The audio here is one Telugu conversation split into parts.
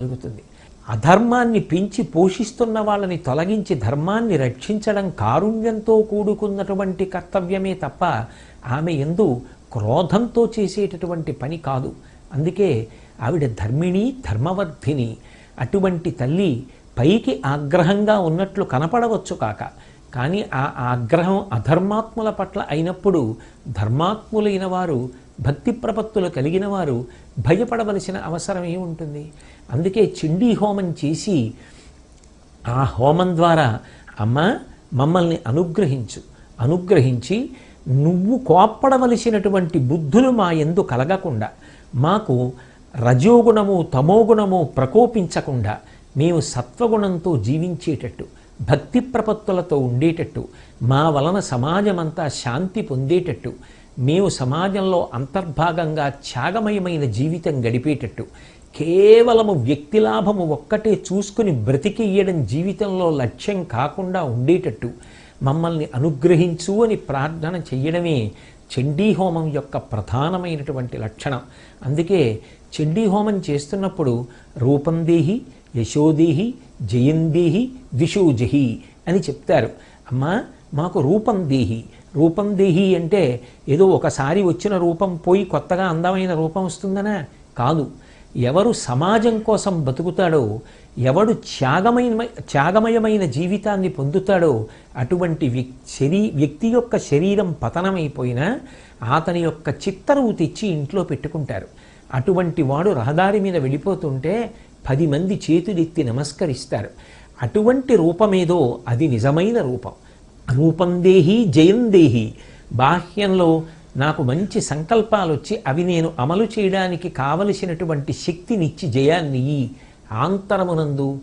జరుగుతుంది అధర్మాన్ని పెంచి పోషిస్తున్న వాళ్ళని తొలగించి ధర్మాన్ని రక్షించడం కారుణ్యంతో కూడుకున్నటువంటి కర్తవ్యమే తప్ప ఆమె ఎందు క్రోధంతో చేసేటటువంటి పని కాదు. అందుకే ఆవిడ ధర్మిణి ధర్మవర్ధిని అటువంటి తల్లి పైకి ఆగ్రహంగా ఉన్నట్లు కనపడవచ్చు కాక. కానీ ఆ ఆగ్రహం అధర్మాత్ముల పట్ల అయినప్పుడు ధర్మాత్ములైన వారు భక్తి ప్రపత్తులు కలిగిన వారు భయపడవలసిన అవసరం ఉంటుంది? అందుకే చిండీ హోమం చేసి ఆ హోమం ద్వారా అమ్మ మమ్మల్ని అనుగ్రహించు. అనుగ్రహించి నువ్వు కోప్పడవలసినటువంటి బుద్ధులు మా ఎందు కలగకుండా మాకు రజోగుణము తమోగుణము ప్రకోపించకుండా మేము సత్వగుణంతో జీవించేటట్టు భక్తి ప్రపత్తులతో ఉండేటట్టు మా వలన సమాజమంతా శాంతి పొందేటట్టు మేము సమాజంలో అంతర్భాగంగా త్యాగమయమైన జీవితం గడిపేటట్టు కేవలము వ్యక్తి లాభము ఒక్కటే చూసుకుని బ్రతికియ్యడం జీవితంలో లక్ష్యం కాకుండా ఉండేటట్టు మమ్మల్ని అనుగ్రహించు అని ప్రార్థన చెయ్యడమే చండీ హోమం యొక్క ప్రధానమైనటువంటి లక్షణం. అందుకే చండీ హోమం చేస్తున్నప్పుడు రూపందేహి యశోదేహి జయందేహి ద్విషోజహి అని చెప్తారు. అమ్మా మాకు రూపం దేహి రూపం దేహి అంటే ఏదో ఒకసారి వచ్చిన రూపం పోయి కొత్తగా అందమైన రూపం వస్తుందనా? కాదు. ఎవరు సమాజం కోసం బతుకుతాడో ఎవడు త్యాగమైన త్యాగమయమైన జీవితాన్ని పొందుతాడో అటువంటి వ్యక్ శరీ వ్యక్తి యొక్క శరీరం పతనమైపోయినా అతని యొక్క చిత్తరువు తెచ్చి ఇంట్లో పెట్టుకుంటారు. అటువంటి వాడు రహదారి మీద వెళ్ళిపోతుంటే పది మంది చేతులెత్తి నమస్కరిస్తారు. అటువంటి రూపమేదో అది నిజమైన రూపం. రూపం దేహి జయం దేహి. బాహ్యంలో నాకు మంచి సంకల్పాలు వచ్చి అవి నేను అమలు చేయడానికి కావలసినటువంటి శక్తినిచ్చి జయాన్ని ఆంతరమునందు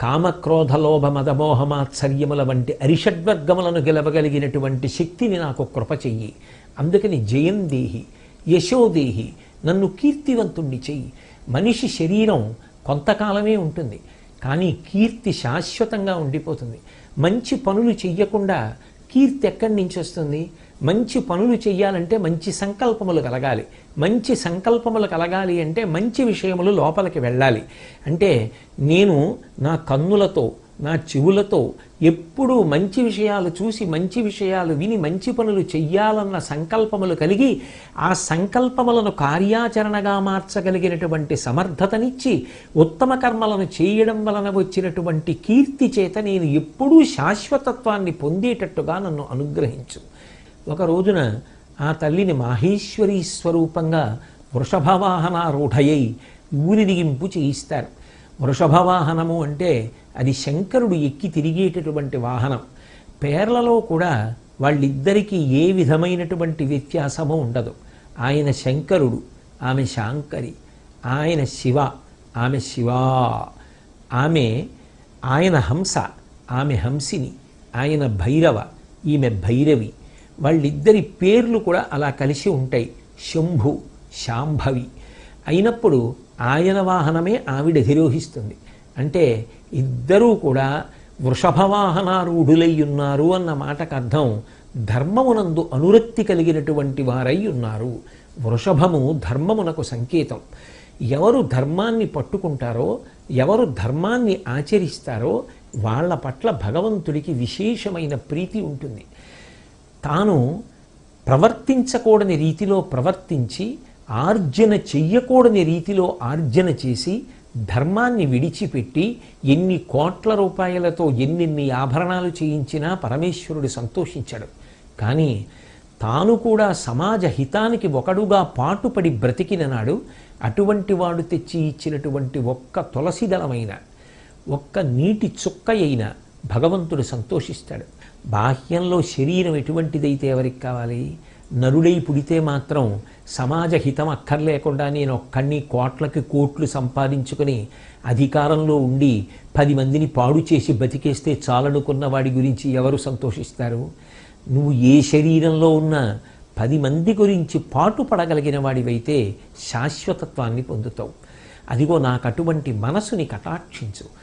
కామక్రోధ లోభ మదమోహమాత్సర్యముల వంటి అరిషడ్వర్గములను గెలవగలిగినటువంటి శక్తిని నాకు కృప చెయ్యి. అందుకని జయం దేహి యశోదేహి నన్ను కీర్తివంతుణ్ణి చెయ్యి. మనిషి శరీరం కొంతకాలమే ఉంటుంది కానీ కీర్తి శాశ్వతంగా ఉండిపోతుంది. మంచి పనులు చెయ్యకుండా కీర్తి ఎక్కడి నుంచి వస్తుంది? మంచి పనులు చెయ్యాలంటే మంచి సంకల్పములు కలగాలి. మంచి సంకల్పములు కలగాలి అంటే మంచి విషయములు లోపలికి వెళ్ళాలి. అంటే నేను నా కన్నులతో నా చెవులతో ఎప్పుడూ మంచి విషయాలు చూసి మంచి విషయాలు విని మంచి పనులు చెయ్యాలన్న సంకల్పములు కలిగి ఆ సంకల్పములను కార్యాచరణగా మార్చగలిగినటువంటి సమర్థతనిచ్చి ఉత్తమ కర్మలను చేయడం వలన వచ్చినటువంటి కీర్తి చేత నేను ఎప్పుడూ శాశ్వతత్వాన్ని పొందేటట్టుగా నన్ను అనుగ్రహించు. ఒక రోజున ఆ తల్లిని మాహేశ్వరీ స్వరూపంగా వృషభవాహనారూఢయై ఊరిదిగింపు చేయిస్తారు. వృషభవాహనము అంటే అది శంకరుడు ఎక్కి తిరిగేటటువంటి వాహనం. పేర్లలో కూడా వాళ్ళిద్దరికీ ఏ విధమైనటువంటి వ్యత్యాసము ఉండదు. ఆయన శంకరుడు ఆమె శాంకరి ఆయన శివ ఆమె శివా ఆమె ఆయన హంస ఆమె హంసిని ఆయన భైరవ ఈమె భైరవి. వాళ్ళిద్దరి పేర్లు కూడా అలా కలిసి ఉంటాయి. శంభు శాంభవి. అయినప్పుడు ఆయన వాహనమే ఆవిడ అధిరోహిస్తుంది అంటే ఇద్దరూ కూడా వృషభవాహనారూఢులై ఉన్నారు అన్న మాటకు అర్థం ధర్మమునందు అనురక్తి కలిగినటువంటి వారై ఉన్నారు. వృషభము ధర్మమునకు సంకేతం. ఎవరు ధర్మాన్ని పట్టుకుంటారో ఎవరు ధర్మాన్ని ఆచరిస్తారో వాళ్ళ పట్ల భగవంతుడికి విశేషమైన ప్రీతి ఉంటుంది. తాను ప్రవర్తించకూడని రీతిలో ప్రవర్తించి ఆర్జన చెయ్యకూడని రీతిలో ఆర్జన చేసి ధర్మాన్ని విడిచిపెట్టి ఎన్ని కోట్ల రూపాయలతో ఎన్నెన్ని ఆభరణాలు చేయించినా పరమేశ్వరుడు సంతోషించాడు. కానీ తాను కూడా సమాజ హితానికి ఒకడుగా పాటుపడి బ్రతికిన నాడు అటువంటి వాడు తెచ్చి ఇచ్చినటువంటి ఒక్క తులసిదళమైన ఒక్క నీటి చుక్క అయిన భగవంతుడు సంతోషిస్తాడు. బాహ్యంలో శరీరం ఎటువంటిదైతే ఎవరికి కావాలి? నరుడై పుడితే మాత్రం సమాజ హితం అక్కర్లేకుండా నేను ఒక్కడిని కోట్లకి కోట్లు సంపాదించుకొని అధికారంలో ఉండి పది మందిని పాడు చేసి బతికేస్తే చాలనుకున్న వాడి గురించి ఎవరు సంతోషిస్తారు? నువ్వు ఏ శరీరంలో ఉన్నా పది మంది గురించి పాటు పడగలిగిన వాడివైతే శాశ్వతత్వాన్ని పొందుతావు. అదిగో నాకు అటువంటి మనసుని కటాక్షించు.